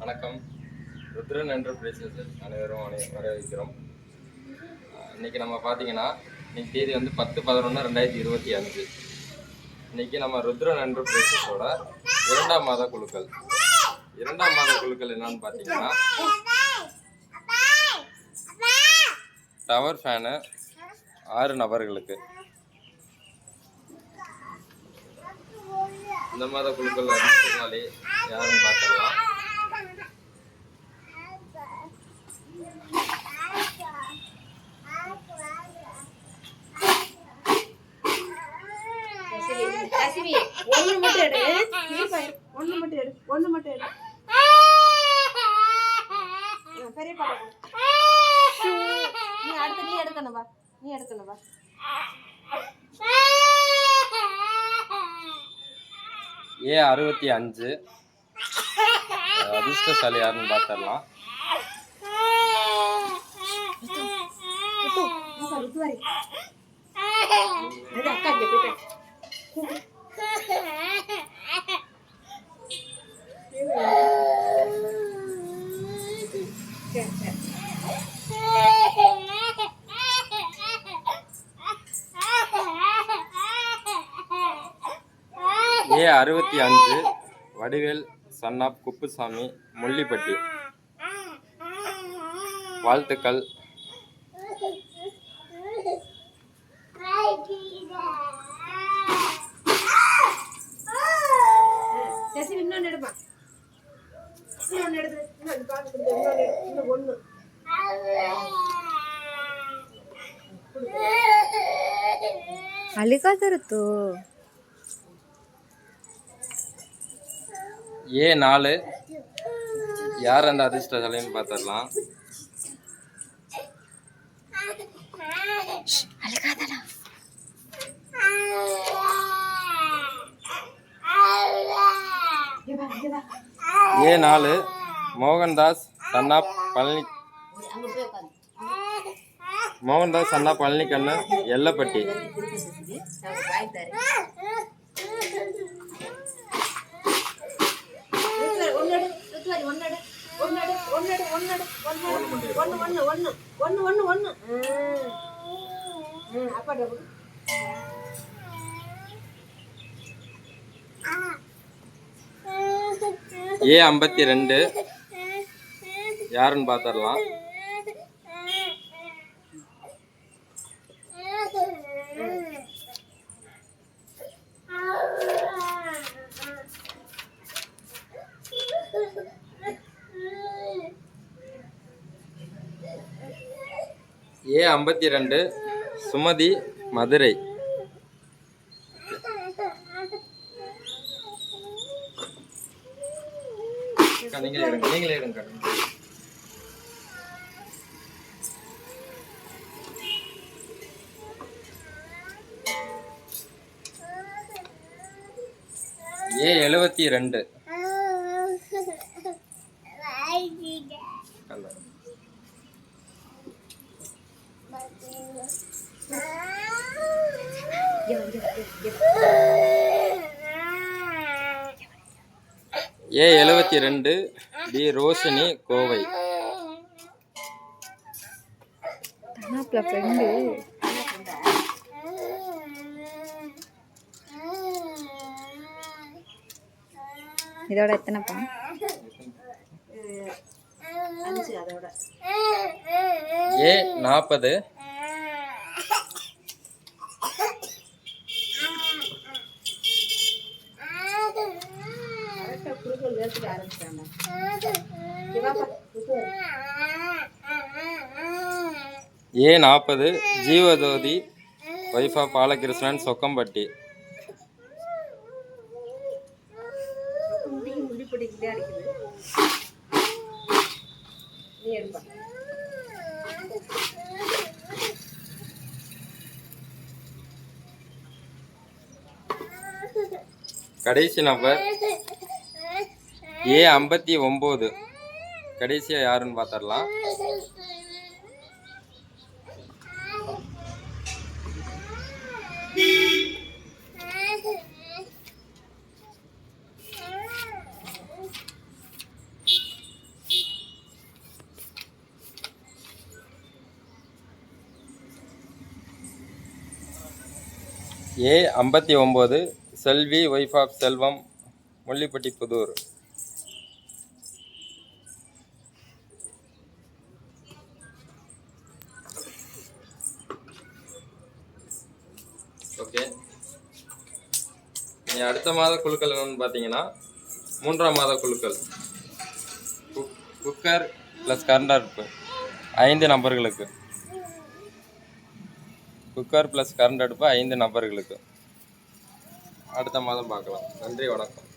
வணக்கம். ருத்ரன் என்டர்பிரைசஸ் அனைவரும் அனை வரவேற்கிறோம். அஹ் இன்னைக்கு நம்ம பார்த்தீங்கன்னா இன்னைக்கு தேதி வந்து பத்து பதினொன்று ரெண்டாயிரத்தி இருபத்தி அஞ்சு. இன்னைக்கு நம்ம ருத்ரன் என்டர்பிரைசஸோட இரண்டாம் மாத குழுக்கள். இரண்டாம் மாத குழுக்கள் என்னன்னு பார்த்தீங்கன்னா டவர் ஃபேனு ஆறு நபர்களுக்கு. இந்த மாத குழுக்கள் அதிர்ஷ்டசாலி யாருன்னு பார்த்துக்கலாம் கசிவி ஒண்ணு மட்டும் எடு. ஒண்ணு மட்டும் எடு. ஒண்ணு மட்டும் எடு. பெரிய பாப்பா. நீ அடுத்து நீ எடுக்கணும் வா. நீ எடுக்கணும் வா. ஏ அறுபத்தி அஞ்சு. அதிர்ஷ்டசாலி யாருன்னு பார்த்துடலாம். அக்கா இங்க ஏ அறுபத்தி அஞ்சு வடிவேல் சன்னாப் குப்புசாமி முள்ளிப்பட்டி. வாழ்த்துக்கள். అలిగదురుతూ ஏ நாலு. யார் அந்த அதிர்ஷ்டசாலின்னு பார்த்துடலாம் ஏ நாலு. மோகன்தாஸ் சன்னா பழனி மோகன்தாஸ் சன்னா பழனிக்கண்ணன் எல்லப்பட்டி. வாய் தரேன் ஒன்னடு ஏ ஐம்பத்தி ரெண்டு. யாருன்னு பார்த்துடலாம். ஏ ஐம்பத்தி ரெண்டு சுமதி மதுரை. அக்கா, நீங்களே எடுங்க நீங்களே எடுங்க ஏ எழுபத்தி ரெண்டு ஏ எழுபத்தி ரெண்டு பி ரோஷினி கோவை. ஃப்ரெண்டு இதோட எத்தனைப்பா? ஏ நாற்பது குறுக்கள் ஆரம்பிச்சாங்க ஏ நாற்பது ஜீவஜோதி வைஃபா பாலகிருஷ்ணன் சொக்கம்பட்டி. கடைசி நபர் ஏ ஐம்பத்தி ஒம்பது. கடைசியாக யாருன்னு பார்த்துடலாம் ஏ ஐம்பத்தி ஒம்பது. Selvi wife of Selvam Mullipatti Pudur. Okay நீங்கள் அடுத்த மாத குழுக்கள் என்னன்னு பார்த்தீங்கன்னா மூன்றாம் மாத குழுக்கள். குக் குக்கர் ப்ளஸ் கரண்ட் அடுப்பு ஐந்து நபர்களுக்கு. குக்கர் ப்ளஸ் கரண்ட் அடுப்பு ஐந்து நபர்களுக்கு. அடுத்த மாதம் பார்க்கலாம். நன்றி வணக்கம்.